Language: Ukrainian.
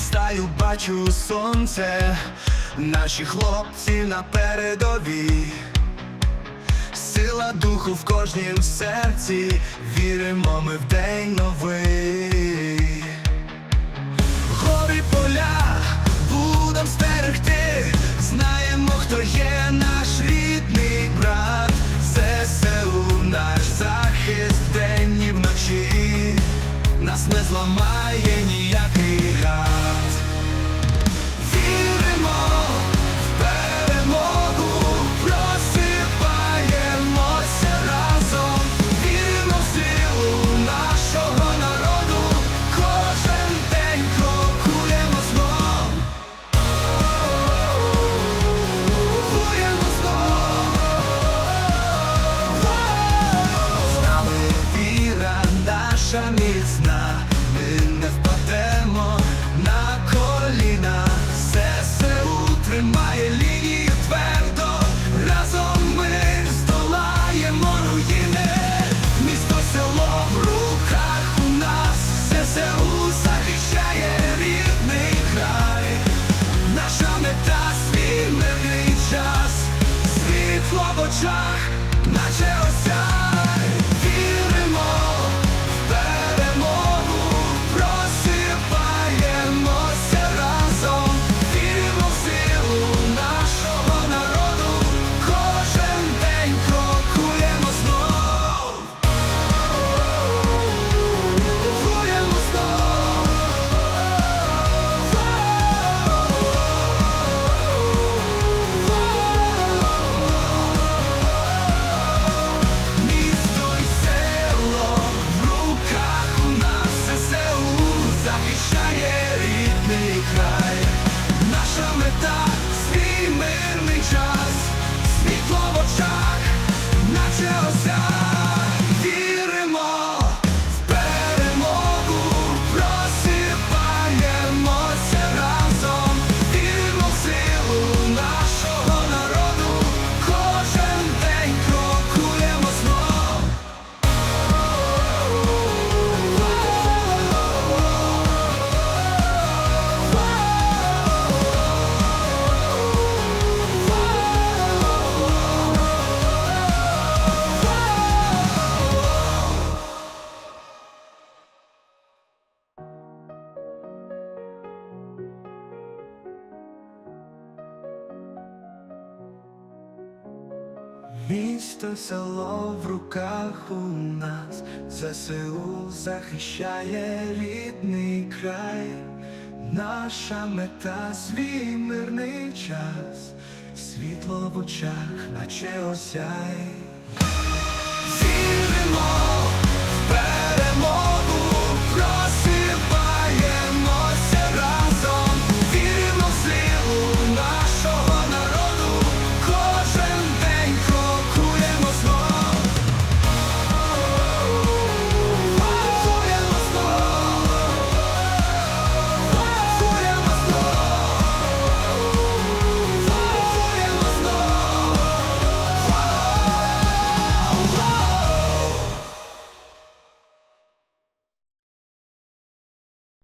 стаю, бачу сонце, наші хлопці на передовій, сила духу в кожнім серці, віримо ми в день новий. рідний край, наша мета свій мирний час, світло в очах. Місто село в руках у нас, ЗСУ захищає рідний край, наша мета свій мирний час, світло в очах, наче осяй.